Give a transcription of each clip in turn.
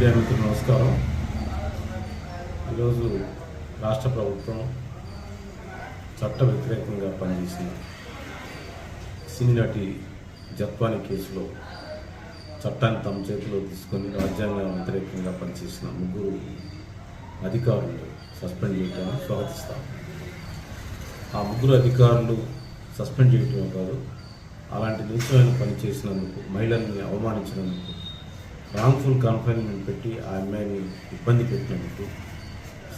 Media మిత్రులు నమస్కారం. ఈరోజు రాష్ట్ర ప్రభుత్వం చట్ట వ్యతిరేకంగా పనిచేసిన సినీ నటి జత్వాని కేసులో చట్టాన్ని తమ చేతిలో తీసుకొని రాజ్యాంగ వ్యతిరేకంగా పనిచేసిన ముగ్గురు అధికారులు సస్పెండ్ చేయడాన్ని స్వాగతిస్తాం. ఆ ముగ్గురు అధికారులు సస్పెండ్ చేయటమే కాదు అలాంటి నీచమైన పని చేసినందుకు మహిళల్ని అవమానించినందుకు రాంగ్ఫుల్ కన్ఫైన్మెంట్ పెట్టి ఆ అమ్మాయిని ఇబ్బంది పెట్టినందుకు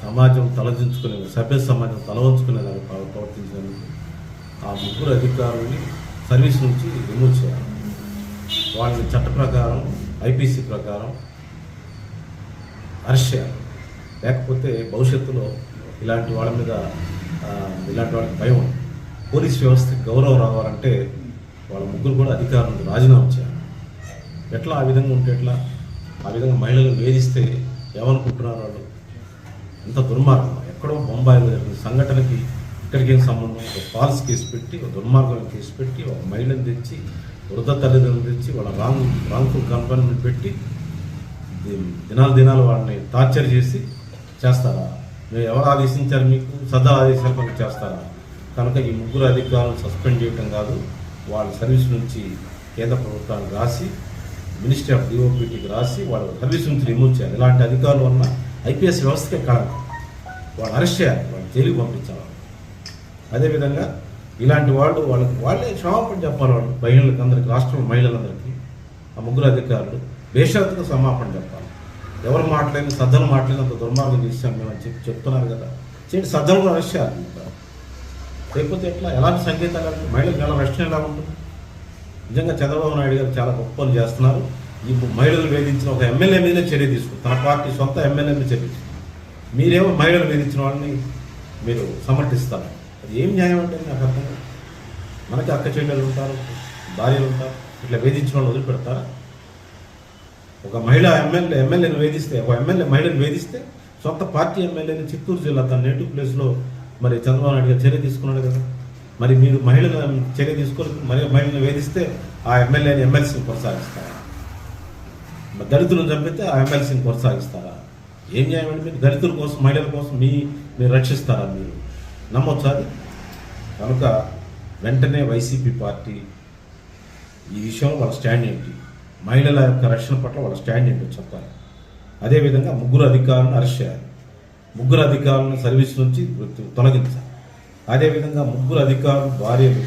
సమాజం తలదించుకునే సభ్య సమాజం తలవంచుకునేలాగా ప్రవర్తించినందుకు ఆ ముగ్గురు అధికారులని సర్వీస్ నుంచి రిమూవ్ చేయాలి. వాళ్ళని చట్ట ప్రకారం ఐపీసీ ప్రకారం అరెస్ట్ చేయాలి. లేకపోతే భవిష్యత్తులో ఇలాంటి వాళ్ళ మీద ఇలాంటి వాళ్ళకి భయం పోలీస్ వ్యవస్థకి గౌరవం రావాలంటే వాళ్ళ ముగ్గురు కూడా అధికారులకు రాజీనామా చేయాలి. ఎట్లా ఆ విధంగా ఉంటే ఎట్లా? ఆ విధంగా మహిళలు వేధిస్తే ఏమనుకుంటున్నారు వాళ్ళు? ఎంత దుర్మార్గం. ఎక్కడో బొంబాయిలో జరిగిన సంఘటనకి ఇక్కడికి ఏం సంబంధం? ఒక ఫాల్స్ కేసు పెట్టి ఒక దుర్మార్గం కేసు పెట్టి ఒక మహిళను తెచ్చి వృద్ధ తల్లిదండ్రులు తెచ్చి వాళ్ళ రాంగ్ రాంగ్ఫుల్ కంపెనీని పెట్టి ది- దినాలు దినాలు వాళ్ళని టార్చర్ చేసి చేస్తారా? మీరు ఎవరు ఆదేశించారు మీకు? సదా ఆదేశాలు చేస్తారా? కనుక ఈ ముగ్గురు అధికారులను సస్పెండ్ చేయటం కాదు వాళ్ళ సర్వీస్ నుంచి కేంద్ర ప్రభుత్వాన్ని రాసి మినిస్ట్రీ ఆఫ్ డిఓపిటీకి రాసి వాళ్ళ సర్వీస్ నుంచి రిమూవ్ చేయాలి. ఇలాంటి అధికారులు ఉన్న ఐపీఎస్ వ్యవస్థకే కళంకం వాళ్ళు అరెస్ట్ చేయాలి. వాళ్ళు జైలుకి పంపించాలి. అదేవిధంగా ఇలాంటి వాళ్ళు వాళ్ళకి వాళ్ళే క్షమాపణ చెప్పాలి వాళ్ళు. మహిళలకు అందరికి రాష్ట్రంలో మహిళలందరికీ ఆ ముగ్గురు అధికారులు బేషరతుగా క్షమాపణ చెప్పాలి. ఎవరు మాట్లాడిన సజ్జలు మాట్లాడిన అంత దుర్మార్గం చేశాం మేము అని చెప్పి చెప్తున్నారు కదా. చేయండి. సజ్జలు కూడా అరెస్ట్ చేయాలి. లేకపోతే ఎట్లా? ఎలాంటి సంకేతాలు? మహిళలకు ఎలా రక్షణ ఎలా ఉంటుంది? నిజంగా చంద్రబాబు నాయుడు గారు చాలా గొప్ప పనులు చేస్తున్నారు. ఈ మహిళలు వేధించిన ఒక ఎమ్మెల్యే మీదనే చర్య తీసుకుంది. తన పార్టీ సొంత ఎమ్మెల్యే మీద చర్య మీరేమో మహిళలు వేధించిన వాళ్ళని మీరు సమర్థిస్తారు. అది ఏం న్యాయం అంటే నాకు అర్థం మనకి అక్క చెల్లెలు ఉంటారు భార్యలు ఉంటారు ఇట్లా వేధించిన వాళ్ళు వదిలిపెడతారా? ఒక మహిళ ఎమ్మెల్యే ఎమ్మెల్యేని వేధిస్తే ఒక ఎమ్మెల్యే మహిళను వేధిస్తే సొంత పార్టీ ఎమ్మెల్యేని చిత్తూరు జిల్లా తన నేటివ్ ప్లేస్లో మరి చంద్రబాబు నాయుడు గారు చర్య తీసుకున్నాడు కదా. మరి మీరు మహిళలు చర్య తీసుకొని మరి మహిళను వేధిస్తే ఆ ఎమ్మెల్యేని ఎమ్మెల్సీని కొనసాగిస్తారా? దళితులను చంపితే ఆ ఎమ్మెల్సీని కొనసాగిస్తారా? ఏం చేయమంటే మీరు? దళితుల కోసం మహిళల కోసం మీ మీరు రక్షిస్తారా మీరు? నమ్మొచ్చా అది? కనుక వెంటనే వైసీపీ పార్టీ ఈ విషయంలో వాళ్ళ స్టాండ్ ఏంటి? మహిళల యొక్క రక్షణ పట్ల వాళ్ళ స్టాండ్ ఏంటో చెప్పాలి. అదేవిధంగా ముగ్గురు అధికారులను అరెస్ట్ చేయాలి. ముగ్గురు అధికారులను సర్వీస్ నుంచి తొలగించాలి. అదేవిధంగా ముగ్గురు అధికారులు భార్యలు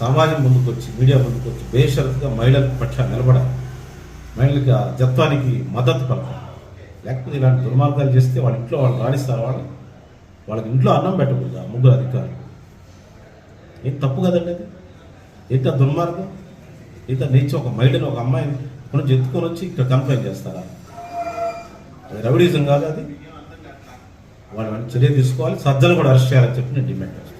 సమాజం ముందుకొచ్చి మీడియా ముందుకొచ్చి బేషరతుగా మహిళల పక్ష నిలబడాలి. మహిళలకి జత్వానికి మద్దతు పలకాలి. లేకపోతే ఇలాంటి దుర్మార్గాలు చేస్తే వాళ్ళ ఇంట్లో వాళ్ళు రాణిస్తారు వాళ్ళు వాళ్ళకి ఇంట్లో అన్నం పెట్టకూడదు ఆ ముగ్గురు అధికారులు. ఏం తప్పు కదండి అది? ఏంటి దుర్మార్గం? ఇంత నీచి? ఒక మహిళను ఒక అమ్మాయిని ఇక్కడ నుంచి ఎత్తుకొని వచ్చి ఇక్కడ కంప్లైంట్ చేస్తారా? అది రౌడీజం కాదు అది? వాళ్ళు చర్య తీసుకోవాలి సజ్జలు కూడా అరెస్ట్ చేయాలని చెప్పి నేను డిమాండ్ చేస్తాను